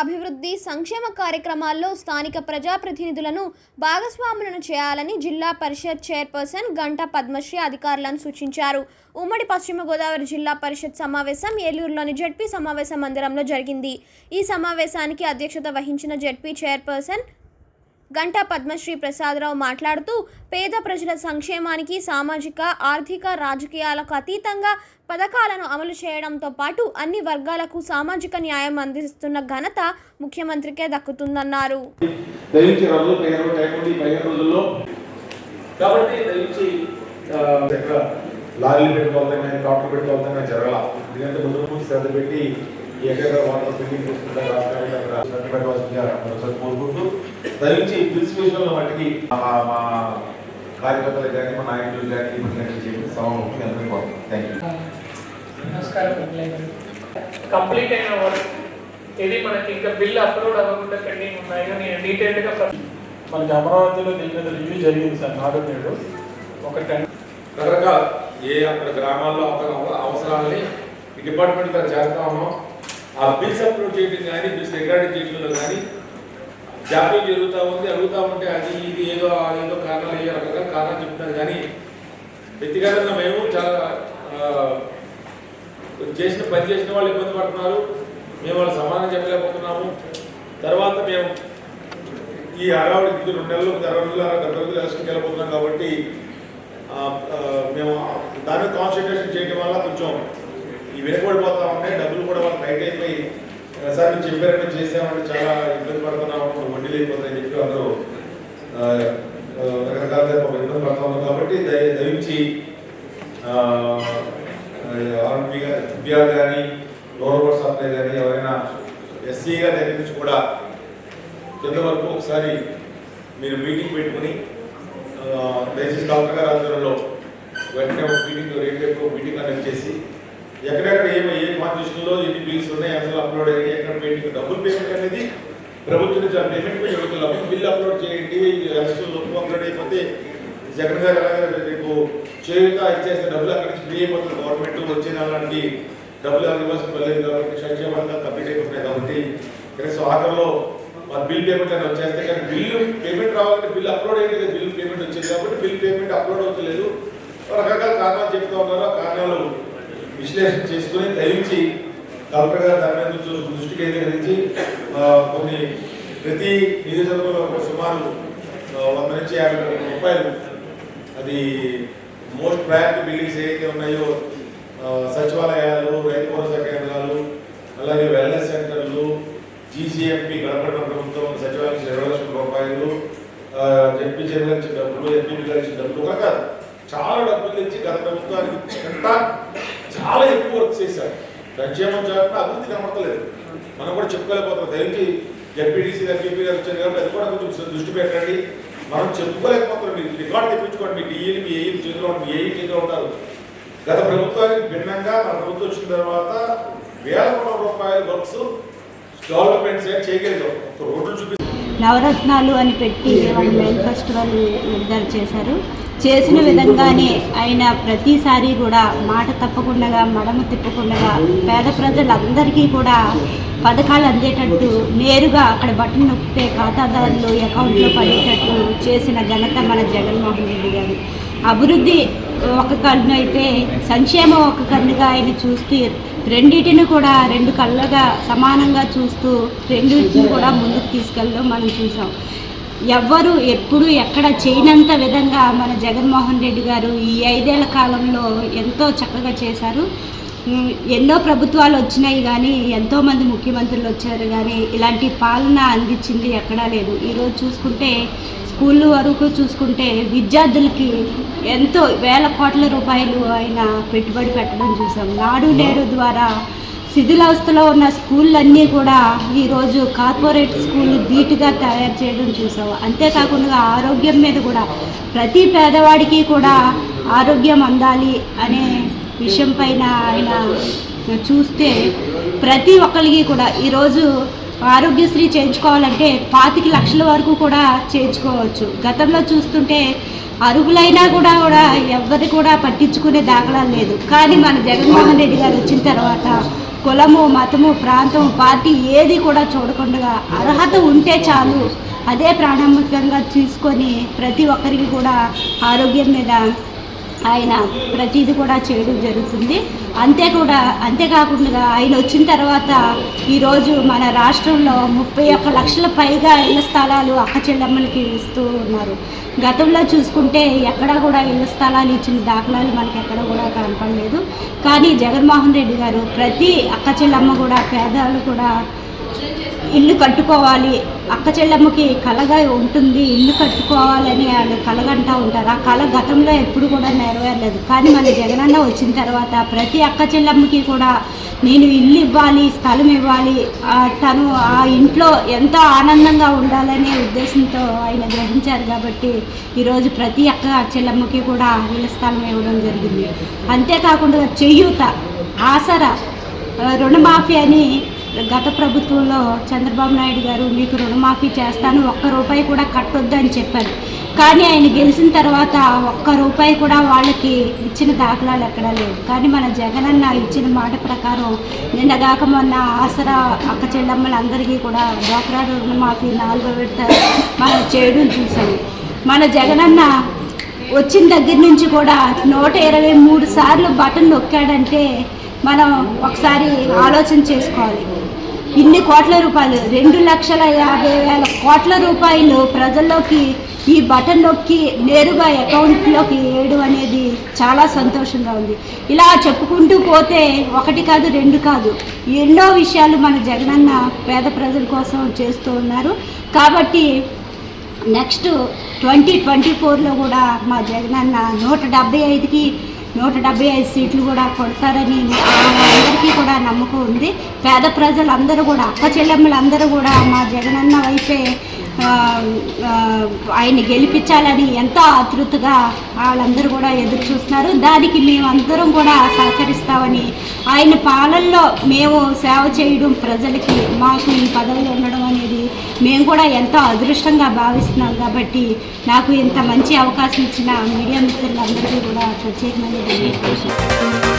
అభివృద్ధి సంక్షేమ కార్యక్రమాల్లో స్థానిక ప్రజాప్రతినిధులను భాగస్వాములను చేయాలని జిల్లా పరిషత్ చైర్పర్సన్ గంటా పద్మశ్రీ అధికారులను సూచించారు. ఉమ్మడి పశ్చిమ గోదావరి జిల్లా పరిషత్ సమావేశం ఏలూరులోని జడ్పీ సమావేశ మందిరంలో జరిగింది. ఈ సమావేశానికి అధ్యక్షత వహించిన జడ్పీ చైర్పర్సన్ గంటా పద్మశ్రీ ప్రసాదరావు మాట్లాడుతూ పేద ప్రజల సంక్షేమానికి సామాజిక ఆర్థిక రాజకీయాలకు అతీతంగా పథకాలను అమలు చేయడంతో పాటు అన్ని వర్గాలకు సామాజిక న్యాయం అందిస్తున్న ఘనత ముఖ్యమంత్రికే దక్కుతుందన్నారు. లారీలు పెట్టుకోవాలని కానీ కాపులు పెట్టుకోవాలని జరగాల. ఎందుకంటే ముందు ముందు శ్రద్ధ పెట్టి ఎక్కడ వాటర్ ఫిల్లింగ్ చేసుకుంటారు రాష్ట్రానికి అక్కడ శ్రద్ధ పెట్టవలసిందిగా మరోసారి కోరుకుంటూ దయించి బిల్స్ విషయంలో వాటికి మా మా కార్యకర్తలకు కానీ మా నాయకులు కానీ ఇప్పటికీ చెప్పి అందరికీ థ్యాంక్ యూ నమస్కారం కంప్లీట్ అయిన వర్క్ ఇది మనకి ఇంకా బిల్ అప్లోడ్ అవ్వకుండా పెండింగ్ ఉన్నాయి కానీ డీటెయిల్డ్గా ప్ర- మనకి అమరావతిలో దీని మీద రివ్యూ జరిగింది సార్ నాడు నేడు ఒక టెన్ ఏ అక్కడ గ్రామాల్లో అక్కడ అవసరాలని ఈ డిపార్ట్మెంట్ చేస్తా ఉన్నాం. ఆ బిల్స్ అప్లోడ్ చేయడం కానీ బిల్స్ రికార్డింగ్ చేయడంలో కానీ జాప్యం జరుగుతూ ఉంది అడుగుతూ ఉంటే అది ఇది ఏదో ఏదో కారణాలు ఏ రకంగా కారణాలు చెప్తున్నారు. కానీ వ్యక్తిగతంగా మేము చాలా చేసిన పని చేసిన వాళ్ళు ఇబ్బంది పడుతున్నారు. మేము వాళ్ళు సమానం చెప్పలేకపోతున్నాము. తర్వాత మేము ఈ అరవై ఇది రెండు నెలలు అరవై రోజులు అరవై రోజులు ఎలక్షన్కి వెళ్ళిపోతున్నాం కాబట్టి మేము దాన్ని కాన్సన్ట్రేషన్ చేయడం వల్ల కొంచెం ఈ వెనుకబడిపోతా ఉన్నాయి. డబ్బులు కూడా వాళ్ళకి రైట్ అయిపోయి సార్ మీరు చెప్పారని చేసామంటే చాలా ఇబ్బంది పడుతున్నాము వండి అయిపోతాయని చెప్పి అందరూ రకరకాల ఇబ్బంది పడుతూ ఉన్నాం కాబట్టి దయ దయించి ఆర్ఎంపీ పిఆర్ కానీ లోవర్ సప్లై కానీ ఎవరైనా ఎస్సీగా దగ్గర నుంచి కూడా కింద వరకు ఒకసారి మీరు మీటింగ్ పెట్టుకుని దయచేసి కలెక్టర్ గారి ఆధ్వర్యంలో వెంటనే ఒక మీటింగ్ రేపు ఒక మీటింగ్ అనేది చేసి ఎక్కడెక్కడ ఏ ఏ కాన్స్టిట్యూషన్లో ఎన్ని బిల్స్ ఉన్నాయి అసలు అప్లోడ్ అయ్యాయి ఎక్కడ పెయింటింగ్ డబ్బులు పేమెంట్ అనేది ప్రభుత్వం నుంచి ఆ పేమెంట్ పై బిల్ అప్లోడ్ చేయండి ఎలక్షన్ లోపు అప్లోడ్ అయిపోతే జగన్ గారు అలాగే రేపు చేయుత ఇచ్చేస్తే డబ్బులు అక్కడి నుంచి ఫ్రీ అయిపోతుంది గవర్నమెంట్ వచ్చిన నెలకి డబ్బులు ఎవరు ఇవ్వాల్సిన పర్లేదు కాబట్టి సంక్షేమంగా కంప్లీట్ అయిపోతున్నాయి కాబట్టి కనీసం ఆఖరిలో మన బిల్ పేమెంట్ అని వచ్చేస్తే కానీ బిల్లు పేమెంట్ రావాలంటే బిల్ అప్లోడ్ అయ్యింది బిల్ పేమెంట్ వచ్చింది కాబట్టి బిల్ పేమెంట్ అప్లోడ్ అవుతలేదు. రకరకాల కారణాలు చెప్తా ఉన్నారు. ఆ కారణాలు విశ్లేషణ చేసుకుని దయించి కలెక్టర్ గారు దాని మీద దృష్టి కేంద్రీకరించి కొన్ని ప్రతి నియోజకవర్గంలో ఒక సుమారు వంద నుంచి యాభై రూపాయలు అది మోస్ట్ ప్రయారిటీ బిల్డింగ్స్ ఏవైతే ఉన్నాయో సచివాలయాలు రైతు భరోసా కేంద్రాలు అలాగే వెల్నెస్ సెంటర్లు జీసీఎంపీ గడపడ ప్రభుత్వం సచివాలయం ఇరవై లక్షల రూపాయలు ఎంపీ జడ్పీ డబ్బులు ఎంపీ గారు డబ్బులు కూడా కాదు. చాలా డబ్బులు ఇచ్చి గత ప్రభుత్వానికి చాలా ఎక్కువ వర్క్ చేశారు. సంక్షేమం చేయకుండా అభివృద్ధి కనబడతలేదు. మనం కూడా చెప్పుకోలేకపోతున్నాం. దయచేసి ఎంపీడీసీ గారు పీపీ గారు వచ్చారు కాబట్టి అది కూడా కొంచెం దృష్టి పెట్టండి. మనం చెప్పుకోలేకపోతున్నాం. మీరు రికార్డ్ తెప్పించుకోండి. మీ డిఈలు మీ ఏఈలు చేతిలో ఉంటారు, మీ ఏఈ చేతిలో ఉంటారు. గత ప్రభుత్వానికి భిన్నంగా మన ప్రభుత్వం వచ్చిన తర్వాత వేల కోట్ల రూపాయల వర్క్స్ డెవలప్మెంట్స్ చేయగలిగాం. ఒక రోడ్లు చూపిస్తాం నవరత్నాలు అని పెట్టి ఒక మేనిఫెస్టివల్ విడుదల చేశారు. చేసిన విధంగానే ఆయన ప్రతిసారి కూడా మాట తప్పకుండా మడమ తిప్పకుండా పేద ప్రజలందరికీ కూడా పథకాలు అందేటట్టు నేరుగా అక్కడ బటన్ నొక్కితే ఖాతాదారులు అకౌంట్లో పడేటట్టు చేసిన ఘనత మన జగన్మోహన్ రెడ్డి గారు. అభివృద్ధి ఒక కన్ను అయితే సంక్షేమం ఒక కన్నుగా ఆయన చూస్తూ రెండింటిని కూడా రెండు కళ్ళగా సమానంగా చూస్తూ రెండింటిని కూడా ముందుకు తీసుకెళ్ళడం మనం చూసాం ఎవ్వరు ఎప్పుడు ఎక్కడ చేయనంత విధంగా మన జగన్మోహన్ రెడ్డి గారు ఈ ఐదేళ్ళ కాలంలో ఎంతో చక్కగా చేశారు. ఎన్నో ప్రభుత్వాలు వచ్చినాయి కానీ ఎంతోమంది ముఖ్యమంత్రులు వచ్చారు కానీ ఇలాంటి పాలన అందించింది ఎక్కడా లేదు. ఈరోజు చూసుకుంటే స్కూల్ వరకు చూసుకుంటే విద్యార్థులకి ఎంతో వేల కోట్ల రూపాయలు ఆయన పెట్టుబడి పెట్టడం చూసాం. నాడు నేడు ద్వారా శిథిలావస్థలో ఉన్న స్కూళ్ళన్నీ కూడా ఈరోజు కార్పొరేట్ స్కూల్ ధీటుగా తయారు చేయడం చూసాం. అంతేకాకుండా ఆరోగ్యం మీద కూడా ప్రతి పేదవాడికి కూడా ఆరోగ్యం అందాలి అనే విషయం పైన ఆయన చూస్తే ప్రతి ఒక్కరికి కూడా ఈరోజు ఆరోగ్యశ్రీ చేయించుకోవాలంటే పాతిక లక్షల వరకు కూడా చేయించుకోవచ్చు. గతంలో చూస్తుంటే అర్హులైనా కూడా కూడా ఎవరి కూడా పట్టించుకునే దాఖలా లేదు. కానీ మన జగన్మోహన్ రెడ్డి గారు వచ్చిన తర్వాత కులము మతము ప్రాంతం పార్టీ ఏది కూడా చూడకుండా అర్హత ఉంటే చాలు అదే ప్రామాణికంగా తీసుకొని ప్రతి ఒక్కరికి కూడా ఆరోగ్యం మీద ఆయన ప్రతిదీ కూడా చేయడం జరుగుతుంది. అంతే కూడా అంతేకాకుండా ఆయన వచ్చిన తర్వాత ఈరోజు మన రాష్ట్రంలో ముప్పై ఒక్క లక్షల పైగా ఇళ్ళ స్థలాలు అక్క చెల్లెమ్మలకి ఇస్తూ ఉన్నారు. గతంలో చూసుకుంటే ఎక్కడా కూడా ఇళ్ళ స్థలాలు ఇచ్చిన దాఖలాలు మనకి ఎక్కడ కూడా కనపడలేదు. కానీ జగన్మోహన్ రెడ్డి గారు ప్రతి అక్క చెల్లెమ్మ కూడా పేదలు కూడా ఇల్లు కట్టుకోవాలి అక్క చెల్లెమ్మకి కలగా ఉంటుంది ఇల్లు కట్టుకోవాలని వాళ్ళు కలగంటూ ఉంటారు. ఆ కళ గతంలో ఎప్పుడు కూడా నెరవేరలేదు. కానీ మన జగనన్న వచ్చిన తర్వాత ప్రతి అక్క చెల్లెమ్మకి కూడా నేను ఇల్లు ఇవ్వాలి స్థలం ఇవ్వాలి తను ఆ ఇంట్లో ఎంతో ఆనందంగా ఉండాలనే ఉద్దేశంతో ఆయన గ్రహించారు కాబట్టి ఈరోజు ప్రతి అక్క చెల్లెమ్మకి కూడా ఇళ్ళ స్థలం ఇవ్వడం జరిగింది. అంతేకాకుండా చేయూత ఆసరా రుణమాఫీ అని గత ప్రభుత్వంలో చంద్రబాబు నాయుడు గారు మీకు రుణమాఫీ చేస్తాను ఒక్క రూపాయి కూడా కట్టొద్దు అని చెప్పారు. కానీ ఆయన గెలిచిన తర్వాత ఒక్క రూపాయి కూడా వాళ్ళకి ఇచ్చిన దాఖలాలు ఎక్కడా లేవు. కానీ మన జగనన్న ఇచ్చిన మాట ప్రకారం నిన్నగాక మొన్న ఆసరా అక్క చెల్లమ్మలందరికీ కూడా డ్వాక్రా రుణమాఫీ నాలుగో విడత మనం చేయడం చూసాము మన జగనన్న వచ్చిన దగ్గర నుంచి కూడా నూట ఇరవై మూడు సార్లు బటన్ నొక్కాడంటే మనం ఒకసారి ఆలోచన చేసుకోవాలి. ఇన్ని కోట్ల రూపాయలు. రెండు లక్షల యాభై వేల కోట్ల రూపాయలు ప్రజల్లోకి ఈ బటన్ నొక్కి నేరుగా అకౌంట్లోకి వేయడం అనేది చాలా సంతోషంగా ఉంది. ఇలా చెప్పుకుంటూ పోతే ఒకటి కాదు రెండు కాదు. ఎన్నో విషయాలు మన జగనన్న పేద ప్రజల కోసం చేస్తూ ఉన్నారు. కాబట్టి నెక్స్ట్ ట్వంటీ ట్వంటీ ఫోర్లో కూడా మా జగనన్న నూట డెబ్బై ఐదుకి నూట డెబ్బై ఐదు సీట్లు కూడా కొడతారని అందరికీ కూడా నమ్మకం ఉంది. పేద ప్రజలందరూ కూడా అక్క చెల్లెమ్మలందరూ కూడా మా జగనన్న వైపే ఆయన్ని గెలిపించాలని ఎంతో ఆతృతగా వాళ్ళందరూ కూడా ఎదురు చూస్తున్నారు. దానికి మేమందరం కూడా సహకరిస్తామని ఆయన పాలనలో మేము సేవ చేయడం ప్రజలకి మాకు ఈ పదవిలో ఉండడం అనేది మేము కూడా ఎంతో అదృష్టంగా భావిస్తున్నాం కాబట్టి నాకు ఇంత మంచి అవకాశం ఇచ్చిన మీడియా మిత్రులందరికీ కూడా ప్రత్యేకమైన